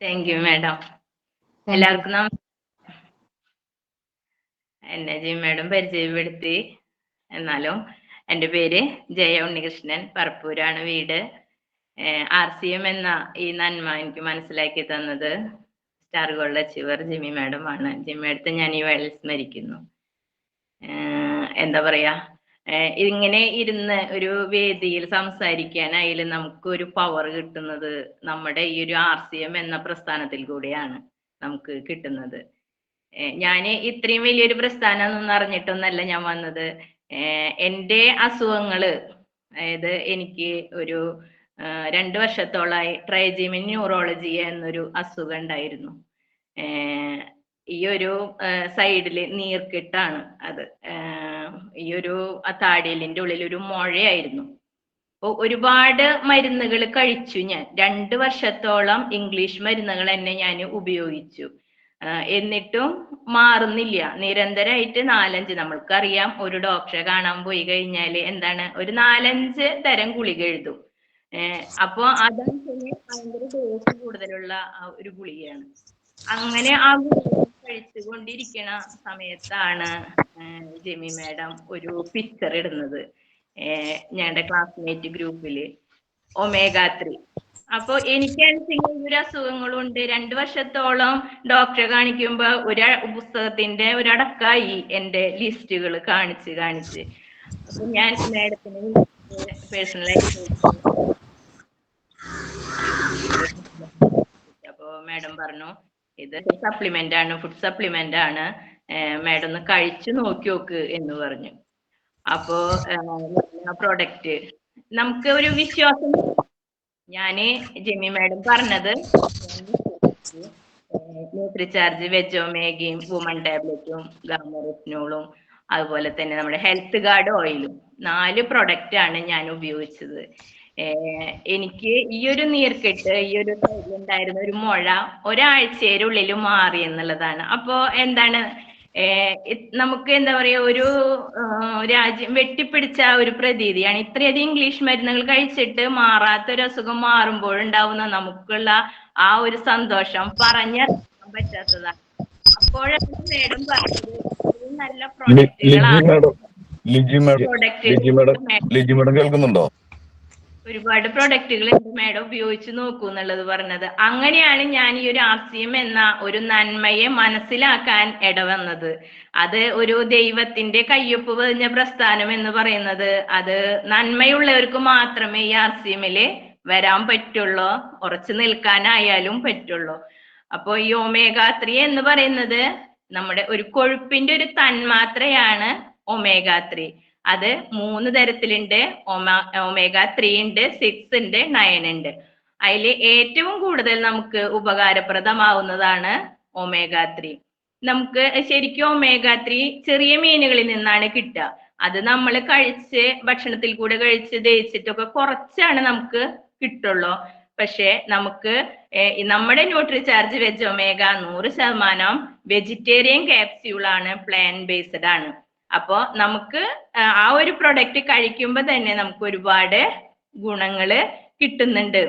Thank you madam എല്ലാവർക്കും എന്നെ G madam പരിചയപ്പെടുത്തി. എന്നാലും എന്റെ പേര് ജയ ഉണ്ണികൃഷ്ണൻ. പറപ്പൂരാണ് വീട്. ആർ സി എം എന്ന ഈ നന്മ എനിക്ക് മനസ്സിലാക്കി തന്നത് star gold achiever Jimmy madam ആണ് ജിമ്മി മാഡത്തെ ഞാൻ ഈ വേളയിൽ സ്മരിക്കുന്നു. എന്താ പറയാ? ഇങ്ങനെ ഇരുന്ന് ഒരു വേദിയിൽ സംസാരിക്കാൻ സംസാരിക്കാനായാലും നമുക്ക് ഒരു പവർ കിട്ടുന്നത് നമ്മുടെ ഈ ഒരു ആർ സി എം എന്ന പ്രസ്ഥാനത്തിൽ കൂടിയാണ് നമുക്ക് കിട്ടുന്നത്. ഞാൻ ഇത്രയും വലിയൊരു പ്രസ്ഥാനം ഒന്നും അറിഞ്ഞിട്ടൊന്നല്ല ഞാൻ വന്നത്. എന്റെ അസുഖങ്ങൾ അതായത് എനിക്ക് ഒരു രണ്ട് വർഷത്തോളമായി ട്രൈജിമിൻ ന്യൂറോളജി എന്നൊരു അസുഖം ഉണ്ടായിരുന്നു. ഈ ഒരു സൈഡിൽ നീർക്കെട്ടാണ് അത്. ഈ ഒരു ആ താടിയലിന്റെ ഉള്ളിൽ ഒരു മുഴയായിരുന്നു. അപ്പൊ ഒരുപാട് മരുന്നുകൾ കഴിച്ചു ഞാൻ. രണ്ട് വർഷത്തോളം ഇംഗ്ലീഷ് മരുന്നുകൾ തന്നെ ഞാൻ ഉപയോഗിച്ചു. എന്നിട്ടും മാറുന്നില്ല. നിരന്തരമായിട്ട് നാലഞ്ച് നമ്മൾക്കറിയാം ഒരു ഡോക്ടറെ കാണാൻ പോയി കഴിഞ്ഞാൽ എന്താണ് ഒരു നാലഞ്ച് തരം ഗുളിക എഴുതും. അപ്പൊ അതാണ് ഭയങ്കര ഡോസ് കൂടുതലുള്ള ഒരു ഗുളികയാണ്. അങ്ങനെ ആ ഗുളിക കഴിച്ചുകൊണ്ടിരിക്കണ സമയത്താണ് ജെമി മാഡം ഒരു പിക്ചർ ഇടുന്നത്. ഞങ്ങളുടെ ക്ലാസ്മേറ്റ് ഗ്രൂപ്പിൽ ഒമേഗ ത്രീ അപ്പൊ എനിക്ക് ഒരു അസുഖങ്ങളുണ്ട്. രണ്ടു വർഷത്തോളം ഡോക്ടറെ കാണിക്കുമ്പോ ഒരു പുസ്തകത്തിന്റെ ഒരടക്കായി എന്റെ ലിസ്റ്റുകൾ കാണിച്ച് കാണിച്ച്. അപ്പൊ ഞാൻ മാഡത്തിന് പേഴ്സണലായിട്ട് അപ്പൊ മാഡം പറഞ്ഞു ഇത് സപ്ലിമെന്റ് ആണ് ഫുഡ് സപ്ലിമെന്റ് ആണ്. മാഡം ഒന്ന് കഴിച്ചു നോക്കി നോക്ക് എന്ന് പറഞ്ഞു. അപ്പോ പ്രോഡക്റ്റ് നമുക്ക് ഒരു വിശ്വാസം. ഞാൻ ജെമി മാഡം പറഞ്ഞത് ന്യൂട്രിചാർജ് വെജോമേഗയും വുമൺ ടാബ്ലറ്റും ഗാമറെറ്റിനോളും അതുപോലെ തന്നെ നമ്മുടെ ഹെൽത്ത് ഗാർഡ് ഓയിലും നാല് പ്രൊഡക്റ്റ് ആണ് ഞാൻ ഉപയോഗിച്ചത്. എനിക്ക് ഈ ഒരു നീർക്കെട്ട് ഈ ഒരു ഉണ്ടായിരുന്ന ഒരു മുഴ ഒരാഴ്ചയുടെ ഉള്ളിൽ മാറി എന്നുള്ളതാണ്. അപ്പോ എന്താണ്? നമുക്ക് എന്താ പറയാ ഒരു രാജ്യം വെട്ടിപ്പിടിച്ച ഒരു പ്രതീതിയാണ്. ഇത്രയധികം ഇംഗ്ലീഷ് മരുന്നുകൾ കഴിച്ചിട്ട് മാറാത്ത ഒരു അസുഖം മാറുമ്പോഴുണ്ടാവുന്ന നമുക്കുള്ള ആ ഒരു സന്തോഷം പറഞ്ഞറിയിക്കാൻ പറ്റാത്തതാണ്. അപ്പോഴാണ് മേഡം പറഞ്ഞത് നല്ല പ്രൊഡക്റ്റുകളാണ് Liji madam Liji madam Liji madam കേൾക്കുന്നുണ്ടോ? ഒരുപാട് പ്രൊഡക്റ്റുകൾ ഉണ്ട് മാഡം ഉപയോഗിച്ച് നോക്കൂ എന്നുള്ളത് പറഞ്ഞത്. അങ്ങനെയാണ് ഞാൻ ഈ ഒരു ആർ സി എം എന്ന ഒരു നന്മയെ മനസ്സിലാക്കാൻ ഇടവന്നത്. അത് ഒരു ദൈവത്തിന്റെ കയ്യൊപ്പ് പതിഞ്ഞ പ്രസ്ഥാനം എന്ന് പറയുന്നത് അത് നന്മയുള്ളവർക്ക് മാത്രമേ ഈ ആർ വരാൻ പറ്റുള്ളൂ ഉറച്ചു നിൽക്കാനായാലും പറ്റുള്ളൂ. അപ്പൊ ഈ ഒമേഗ എന്ന് പറയുന്നത് നമ്മുടെ ഒരു കൊഴുപ്പിന്റെ ഒരു തന്മാത്രയാണ് ഒമേഗ അത് മൂന്ന് തരത്തിലുണ്ട്. ഒമേഗ ത്രീ ഉണ്ട് സിക്സ് ഉണ്ട് നയൻ ഉണ്ട്. അതിൽ ഏറ്റവും കൂടുതൽ നമുക്ക് ഉപകാരപ്രദമാവുന്നതാണ് ഒമേഗ ത്രീ. നമുക്ക് ശരിക്കും ഒമേഗ ത്രീ ചെറിയ മീനുകളിൽ നിന്നാണ് കിട്ടുക. അത് നമ്മൾ കഴിച്ച് ഭക്ഷണത്തിൽ കൂടെ കഴിച്ച് ദഹിച്ചിട്ടൊക്കെ കുറച്ചാണ് നമുക്ക് കിട്ടുള്ളൂ. പക്ഷെ നമുക്ക് നമ്മുടെ ന്യൂട്രി ചാർജ് വെജ് ഒമേഗ നൂറ് ശതമാനം വെജിറ്റേറിയൻ ക്യാപ്സ്യൂൾ ആണ് പ്ലാൻ ബേസ്ഡ് ആണ്. അപ്പോ നമുക്ക് ആ ഒരു പ്രൊഡക്റ്റ് കഴിക്കുമ്പോൾ തന്നെ നമുക്ക് ഒരുപാട് ഗുണങ്ങൾ കിട്ടുന്നുണ്ട്.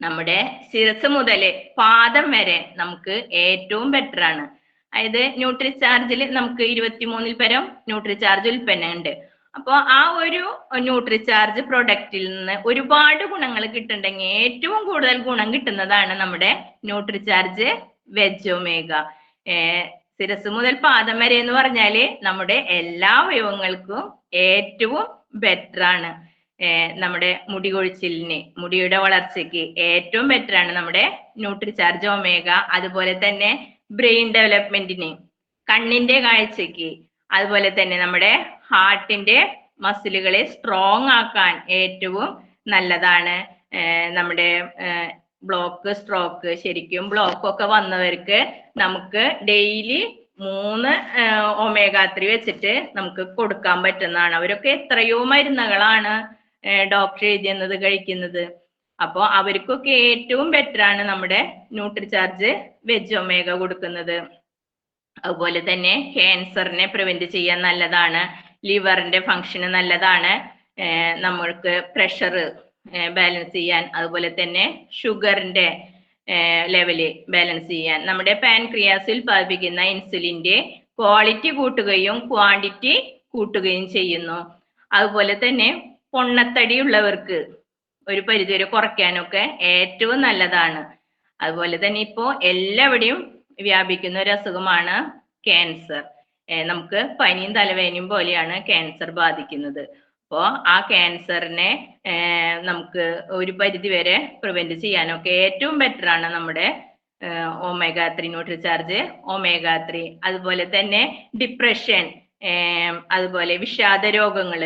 നമ്മുടെ ശിരസ് മുതൽ പാദം വരെ നമുക്ക് ഏറ്റവും ബെറ്റർ ആണ്. അതായത് ന്യൂട്രി ചാർജിൽ നമുക്ക് ഇരുപത്തിമൂന്നിൽ പരം ന്യൂട്രി ചാർജ് ഉൽപ്പന്നം ഉണ്ട് അപ്പോൾ ആ ഒരു ന്യൂട്രി ചാർജ് പ്രൊഡക്റ്റിൽ നിന്ന് ഒരുപാട് ഗുണങ്ങൾ കിട്ടുന്നുണ്ടെങ്കിൽ ഏറ്റവും കൂടുതൽ ഗുണം കിട്ടുന്നതാണ് നമ്മുടെ ന്യൂട്രി ചാർജ് വെജ് ഒമേഗ ശിരസ് മുതൽ പാദം വരെ എന്ന് പറഞ്ഞാൽ നമ്മുടെ എല്ലാ അവയവങ്ങൾക്കും ഏറ്റവും ബെറ്റർ ആണ്. നമ്മുടെ മുടി കൊഴിച്ചിലിന് മുടിയുടെ വളർച്ചയ്ക്ക് ഏറ്റവും ബെറ്റർ ആണ് നമ്മുടെ ന്യൂട്രിചാർജ് ഒമേഗ അതുപോലെ തന്നെ ബ്രെയിൻ ഡെവലപ്മെന്റിന് കണ്ണിന്റെ കാഴ്ചയ്ക്ക് അതുപോലെ തന്നെ നമ്മുടെ ഹാർട്ടിന്റെ മസിലുകളെ സ്ട്രോങ് ആക്കാൻ ഏറ്റവും നല്ലതാണ്. നമ്മുടെ ബ്ലോക്ക് സ്ട്രോക്ക് ശരിക്കും ബ്ലോക്ക് ഒക്കെ വന്നവർക്ക് നമുക്ക് ഡെയിലി മൂന്ന് ഒമേഗ വെച്ചിട്ട് നമുക്ക് കൊടുക്കാൻ പറ്റുന്നതാണ്. അവരൊക്കെ എത്രയോ മരുന്നുകളാണ് ഡോക്ടർ എഴുതിയെന്നത് കഴിക്കുന്നത്. അപ്പോൾ അവർക്കൊക്കെ ഏറ്റവും ബെറ്റർ ആണ് നമ്മുടെ ന്യൂട്രി ചാർജ് വെജ് ഒമേഗ കൊടുക്കുന്നത്. അതുപോലെ തന്നെ ക്യാൻസറിനെ പ്രിവെന്റ് ചെയ്യാൻ നല്ലതാണ്. ലിവറിന്റെ ഫങ്ഷന് നല്ലതാണ്. നമ്മൾക്ക് പ്രഷർ ബാലൻസ് ചെയ്യാൻ അതുപോലെ തന്നെ ഷുഗറിന്റെ ലെവൽ ബാലൻസ് ചെയ്യാൻ. നമ്മുടെ പാൻക്രിയാസിൽ ഉൽപ്പാദിപ്പിക്കുന്ന ഇൻസുലിന്റെ ക്വാളിറ്റി കൂട്ടുകയും ക്വാണ്ടിറ്റി കൂട്ടുകയും ചെയ്യുന്നു. അതുപോലെ തന്നെ പൊണ്ണത്തടി ഉള്ളവർക്ക് ഒരു പരിധിവരെ കുറയ്ക്കാനൊക്കെ ഏറ്റവും നല്ലതാണ്. അതുപോലെ തന്നെ ഇപ്പോ എല്ലാവിടെയും വ്യാപിക്കുന്ന ഒരു അസുഖമാണ് ക്യാൻസർ നമുക്ക് പനിയും തലവേദനയും പോലെയാണ് ക്യാൻസർ ബാധിക്കുന്നത്. അപ്പോൾ ആ ക്യാൻസറിനെ നമുക്ക് ഒരു പരിധി വരെ പ്രിവെന്റ് ചെയ്യാനൊക്കെ ഏറ്റവും ബെറ്റർ ആണ് നമ്മുടെ omega three Nutricharge omega three അതുപോലെ തന്നെ ഡിപ്രഷൻ അതുപോലെ വിഷാദ രോഗങ്ങൾ.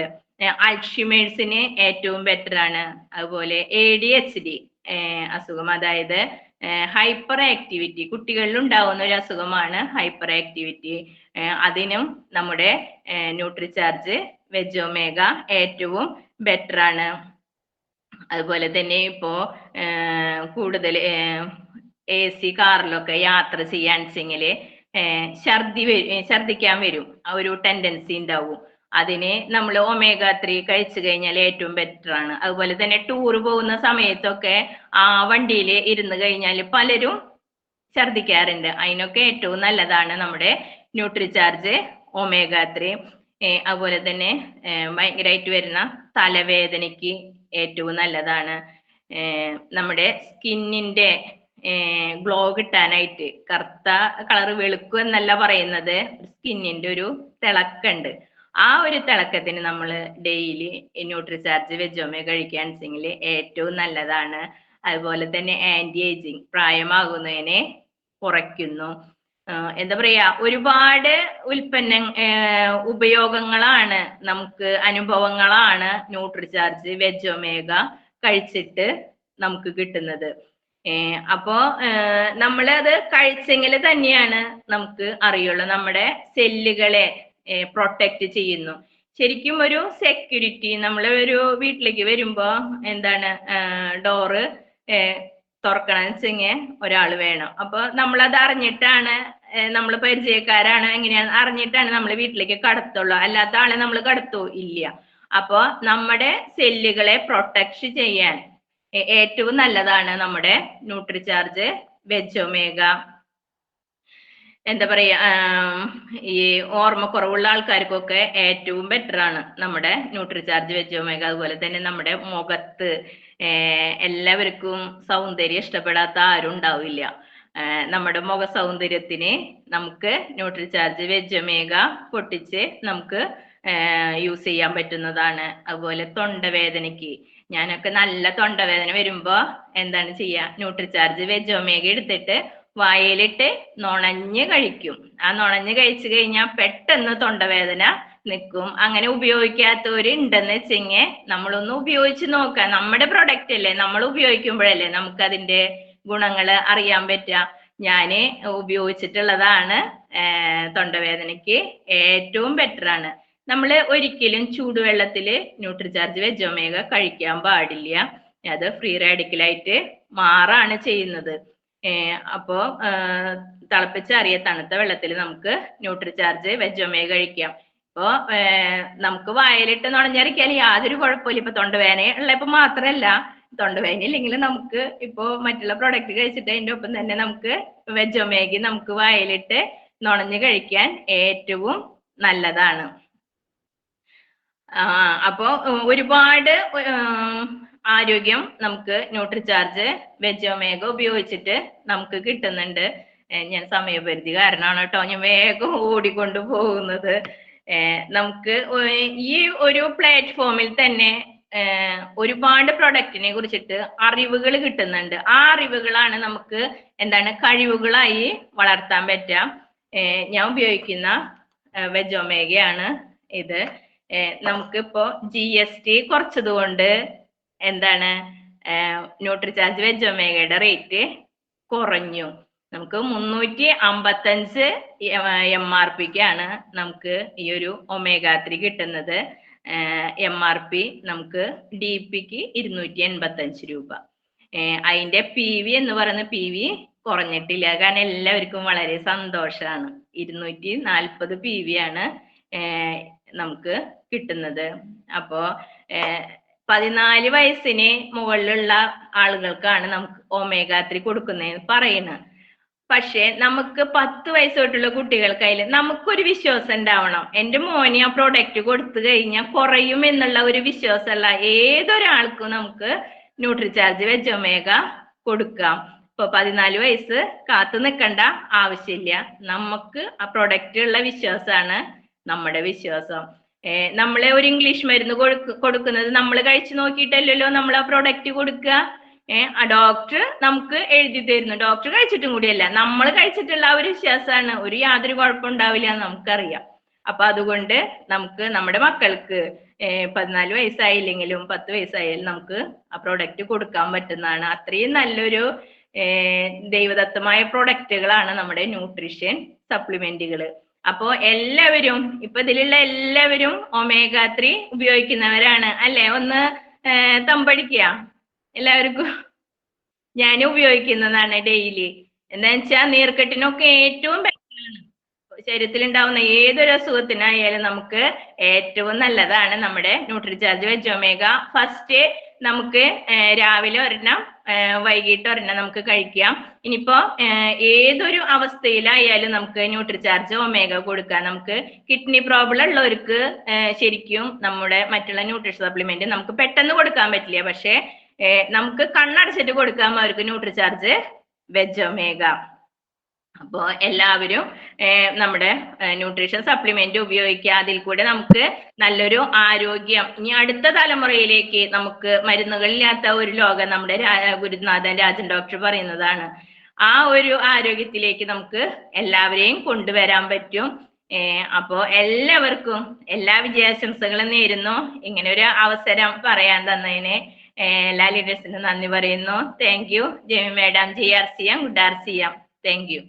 അൾഷിമേഴ്സിന് ഏറ്റവും ബെറ്റർ ആണ്. അതുപോലെ എ ഡി എച്ച് ഡി അസുഖം. അതായത് ഹൈപ്പർ ആക്ടിവിറ്റി കുട്ടികളിൽ ഉണ്ടാവുന്ന ഒരു അസുഖമാണ് ഹൈപ്പർ ആക്ടിവിറ്റി അതിനും നമ്മുടെ ന്യൂട്രിചാർജ് വെജോമേഗ ഏറ്റവും ബെറ്റർ ആണ് അതുപോലെ തന്നെ ഇപ്പോ കൂടുതൽ എ സി കാറിലൊക്കെ യാത്ര ചെയ്യാൻ വെച്ചെങ്കിൽ ഛർദി ഛർദിക്കാൻ വരും. ആ ഒരു ടെൻഡൻസി ഉണ്ടാവും. അതിന് നമ്മൾ ഒമേഗ ത്രീ കഴിച്ചു കഴിഞ്ഞാൽ ഏറ്റവും ബെറ്റർ ആണ്. അതുപോലെ തന്നെ ടൂർ പോകുന്ന സമയത്തൊക്കെ ആ വണ്ടിയിൽ ഇരുന്ന് കഴിഞ്ഞാൽ പലരും ഛർദിക്കാറുണ്ട് അതിനൊക്കെ ഏറ്റവും നല്ലതാണ് നമ്മുടെ ന്യൂട്രിചാർജ് ഒമേഗ ത്രീ അതുപോലെ തന്നെ ഭയങ്കരമായിട്ട് വരുന്ന തലവേദനയ്ക്ക് ഏറ്റവും നല്ലതാണ്. നമ്മുടെ സ്കിന്നിന്റെ ഗ്ലോ കിട്ടാനായിട്ട് കറുത്ത കളർ വെളുക്കും എന്നല്ല പറയുന്നത് സ്കിന്നിന്റെ ഒരു തിളക്കുണ്ട് ആ ഒരു തിളക്കത്തിന് നമ്മൾ ഡെയിലി ന്യൂട്രിചാർജ് വെജോമേ കഴിക്കുകയാണെന്നുവെച്ചെങ്കിൽ ഏറ്റവും നല്ലതാണ്. അതുപോലെ തന്നെ ആന്റി ഏജിങ് പ്രായമാകുന്നതിനെ കുറയ്ക്കുന്നു. എന്താ പറയാ ഒരുപാട് ഉൽപ്പന്ന ഉപയോഗങ്ങളാണ് നമുക്ക് അനുഭവങ്ങളാണ് ന്യൂട്രിചാർജ് വെജോമേഗ കഴിച്ചിട്ട് നമുക്ക് കിട്ടുന്നത്. അപ്പോ നമ്മൾ അത് കഴിച്ചെങ്കിൽ തന്നെയാണ് നമുക്ക് അറിയുള്ളൂ നമ്മുടെ സെല്ലുകളെ പ്രൊട്ടക്റ്റ് ചെയ്യുന്നു. ശരിക്കും ഒരു സെക്യൂരിറ്റി നമ്മൾ ഒരു വീട്ടിലേക്ക് വരുമ്പോ എന്താണ് ഡോറ് തുറക്കണം വെച്ചെങ്കിൽ ഒരാൾ വേണം. അപ്പൊ നമ്മളത് അറിഞ്ഞിട്ടാണ് നമ്മൾ പരിചയക്കാരാണ് എങ്ങനെയാണ് അറിഞ്ഞിട്ടാണ് നമ്മൾ വീട്ടിലേക്ക് കടത്തുള്ളൂ. അല്ലാത്ത ആളെ നമ്മൾ കടത്തൂ ഇല്ല. അപ്പോൾ നമ്മുടെ സെല്ലുകളെ പ്രൊട്ടക്ട് ചെയ്യാൻ ഏറ്റവും നല്ലതാണ് നമ്മുടെ ന്യൂട്രിചാർജ് വെജോമേഗ എന്താ പറയാ ഈ ഓർമ്മ കുറവുള്ള ആൾക്കാർക്കൊക്കെ ഏറ്റവും ബെറ്റർ ആണ് നമ്മുടെ ന്യൂട്രിചാർജ് വെജോമേഗ അതുപോലെ തന്നെ നമ്മുടെ മുഖത്ത് എല്ലാവർക്കും സൗന്ദര്യം ഇഷ്ടപ്പെടാത്ത ആരും ഉണ്ടാവില്ല. നമ്മുടെ മുഖ സൗന്ദര്യത്തിന് നമുക്ക് ന്യൂട്രിചാർജ് വെജമേഗ പൊട്ടിച്ച് നമുക്ക് യൂസ് ചെയ്യാൻ പറ്റുന്നതാണ്. അതുപോലെ തൊണ്ടവേദനയ്ക്ക്. ഞാനൊക്കെ നല്ല തൊണ്ടവേദന വരുമ്പോ എന്താണ് ചെയ്യുക ന്യൂട്രിചാർജ് വെജോമേഗ എടുത്തിട്ട് വായലിട്ട് നുണഞ്ഞ് കഴിക്കും. ആ നുണഞ്ഞ് കഴിച്ചു കഴിഞ്ഞാൽ പെട്ടെന്ന് തൊണ്ടവേദന നിൽക്കും അങ്ങനെ ഉപയോഗിക്കാത്തവര് ഉണ്ടെന്ന് വെച്ചെങ്കിൽ നമ്മളൊന്ന് ഉപയോഗിച്ച് നോക്കാം. നമ്മുടെ പ്രൊഡക്റ്റ് അല്ലേ? നമ്മൾ ഉപയോഗിക്കുമ്പോഴല്ലേ നമുക്ക് അതിന്റെ ഗുണങ്ങൾ അറിയാൻ പറ്റുക. ഞാൻ ഉപയോഗിച്ചിട്ടുള്ളതാണ് തൊണ്ടവേദനയ്ക്ക് ഏറ്റവും ബെറ്റർ ആണ്. നമ്മൾ ഒരിക്കലും ചൂടുവെള്ളത്തിൽ ന്യൂട്രിചാർജ് വെജോമേഗ കഴിക്കാൻ പാടില്ല. അത് ഫ്രീ റാഡിക്കലായിട്ട് മാറാണ് ചെയ്യുന്നത്. അപ്പോ തിളപ്പിച്ചാറിയ തണുത്ത വെള്ളത്തിൽ നമുക്ക് ന്യൂട്രിചാർജ് വെജോമേഗ കഴിക്കാം. ഇപ്പോ നമുക്ക് വായലിട്ട് നുണഞ്ഞിറക്കിയാൽ യാതൊരു കുഴപ്പമില്ല ഇപ്പൊ തൊണ്ടവേദന ഉള്ളപ്പോ മാത്രമല്ല തൊണ്ടവേന ഇല്ലെങ്കിൽ നമുക്ക് ഇപ്പോ മറ്റുള്ള പ്രൊഡക്റ്റ് കഴിച്ചിട്ട് അതിന്റെ ഒപ്പം തന്നെ നമുക്ക് വെജോമേഗി നമുക്ക് വായലിട്ട് നുണഞ്ഞ് കഴിക്കാൻ ഏറ്റവും നല്ലതാണ്. ആ അപ്പോ ഒരുപാട് ആരോഗ്യം നമുക്ക് ന്യൂട്രിചാർജ് വെജോമേഗ ഉപയോഗിച്ചിട്ട് നമുക്ക് കിട്ടുന്നുണ്ട്. ഞാൻ സമയപരിധി കാരണമാണ് കേട്ടോ. ഞാൻ വേഗം ഓടിക്കൊണ്ട് പോകുന്നത്. നമുക്ക് ഈ ഒരു പ്ലാറ്റ്ഫോമിൽ തന്നെ ഒരുപാട് പ്രൊഡക്റ്റിനെ കുറിച്ചിട്ട് അറിവുകൾ കിട്ടുന്നുണ്ട്. ആ അറിവുകളാണ് നമുക്ക് എന്താണ് കഴിവുകളായി വളർത്താൻ പറ്റുക. ഞാൻ ഉപയോഗിക്കുന്ന വെജോമേഗയാണ് ഇത്. നമുക്കിപ്പോ ജി എസ് ടി കുറച്ചത് കൊണ്ട് എന്താണ്? ന്യൂട്രിചാർജ് വെജോമേഗയുടെ റേറ്റ് കുറഞ്ഞു. നമുക്ക് മുന്നൂറ്റി അമ്പത്തഞ്ച് എം ആർ പിക്കാണ് നമുക്ക് ഈ ഒരു ഒമേഗ കിട്ടുന്നത്. എം ആർ പി നമുക്ക് ഡി പിക്ക് ഇരുന്നൂറ്റി എൺപത്തഞ്ച് രൂപ. അതിന്റെ പി വി എന്ന് പറയുന്ന പി വി കുറഞ്ഞിട്ടില്ല. കാരണം എല്ലാവർക്കും വളരെ സന്തോഷമാണ് ഇരുന്നൂറ്റി നാൽപ്പത് പി വി ആണ് നമുക്ക് കിട്ടുന്നത്. അപ്പോ പതിനാല് വയസ്സിന് മുകളിലുള്ള ആളുകൾക്കാണ് നമുക്ക് ഒമേഗ ത്രീ കൊടുക്കുന്നതെന്ന് പറയുന്നത്. പക്ഷെ നമുക്ക് പത്ത് വയസ്സ് തൊട്ടുള്ള കുട്ടികൾക്കായാൽ നമുക്കൊരു വിശ്വാസം ഉണ്ടാവണം. എന്റെ മോന് ആ പ്രൊഡക്റ്റ് കൊടുത്തു കഴിഞ്ഞാൽ കുറയും എന്നുള്ള ഒരു വിശ്വാസമല്ല ഏതൊരാൾക്കും നമുക്ക് ന്യൂട്രിചാർജ് വെജ് ഒമേഗ കൊടുക്കാം. ഇപ്പൊ പതിനാല് വയസ്സ് കാത്തു നിൽക്കേണ്ട ആവശ്യമില്ല. നമുക്ക് ആ പ്രൊഡക്റ്റ് ഉള്ള വിശ്വാസമാണ് നമ്മുടെ വിശ്വാസം. നമ്മളെ ഒരു ഇംഗ്ലീഷ് മരുന്ന് കൊടുക്ക കൊടുക്കുന്നത് നമ്മൾ കഴിച്ചു നോക്കിയിട്ടല്ലല്ലോ നമ്മൾ ആ പ്രൊഡക്റ്റ് കൊടുക്കുക. ഏഹ് ആ ഡോക്ടർ നമുക്ക് എഴുതി തരുന്നു. ഡോക്ടർ കഴിച്ചിട്ടും കൂടിയല്ല. നമ്മൾ കഴിച്ചിട്ടുള്ള ആ ഒരു വിശ്വാസമാണ് ഒരു യാതൊരു കുഴപ്പം ഉണ്ടാവില്ല എന്ന് നമുക്കറിയാം. അപ്പൊ അതുകൊണ്ട് നമുക്ക് നമ്മുടെ മക്കൾക്ക് പതിനാല് വയസ്സായില്ലെങ്കിലും പത്ത് വയസ്സായാലും നമുക്ക് ആ പ്രൊഡക്റ്റ് കൊടുക്കാൻ പറ്റുന്നതാണ്. അത്രയും നല്ലൊരു ദൈവദത്തമായ പ്രൊഡക്റ്റുകളാണ് നമ്മുടെ ന്യൂട്രീഷൻ സപ്ലിമെന്റുകൾ അപ്പോ എല്ലാവരും ഇപ്പൊ ഇതിലുള്ള എല്ലാവരും ഒമേഗ ത്രീ ഉപയോഗിക്കുന്നവരാണ്. അല്ലെ? ഒന്ന് തമ്പടിക്കുക എല്ലാവർക്കും. ഞാൻ ഉപയോഗിക്കുന്നതാണ് ഡെയിലി എന്താ വെച്ചാൽ നീർക്കെട്ടിനൊക്കെ ഏറ്റവും ബെറ്ററാണ് ശരീരത്തിൽ ഉണ്ടാവുന്ന ഏതൊരു അസുഖത്തിനായാലും നമുക്ക് ഏറ്റവും നല്ലതാണ് നമ്മുടെ ന്യൂട്രിചാർജ് വെജ് ഒമേഗ ഫസ്റ്റ് നമുക്ക് രാവിലെ ഒരെണ്ണം വൈകിട്ട് ഒരെണ്ണം നമുക്ക് കഴിക്കാം. ഇനിയിപ്പോ ഏതൊരു അവസ്ഥയിലായാലും നമുക്ക് ന്യൂട്രിചാർജ് ഒമേഗ കൊടുക്കാം. നമുക്ക് കിഡ്നി പ്രോബ്ലം ഉള്ളവർക്ക് ശരിക്കും നമ്മുടെ മറ്റുള്ള ന്യൂട്രിഷൻ സപ്ലിമെന്റ് നമുക്ക് പെട്ടെന്ന് കൊടുക്കാൻ പറ്റില്ല. പക്ഷേ നമുക്ക് കണ്ണടച്ചിട്ട് കൊടുക്കാം അവർക്ക് ന്യൂട്രിചാർജ് വെജ് ഒമേഗ. അപ്പോ എല്ലാവരും നമ്മുടെ ന്യൂട്രീഷൻ സപ്ലിമെന്റ് ഉപയോഗിക്കുക. അതിൽ കൂടെ നമുക്ക് നല്ലൊരു ആരോഗ്യം. ഇനി അടുത്ത തലമുറയിലേക്ക് നമുക്ക് മരുന്നുകളില്ലാത്ത ഒരു ലോകം നമ്മുടെ ഗുരുനാഥൻ രാജൻ ഡോക്ടർ പറയുന്നതാണ്. ആ ഒരു ആരോഗ്യത്തിലേക്ക് നമുക്ക് എല്ലാവരെയും കൊണ്ടുവരാൻ പറ്റും. ഏർ അപ്പോ എല്ലാവർക്കും എല്ലാ വിജയാശംസകളും നേരുന്നു. ഇങ്ങനെ ഒരു അവസരം പറയാൻ തന്നതിന് എല്ലാ ലീഡേഴ്സിനും നന്ദി പറയുന്നു. Thank you Jemi madam G R C M good R C M. Thank you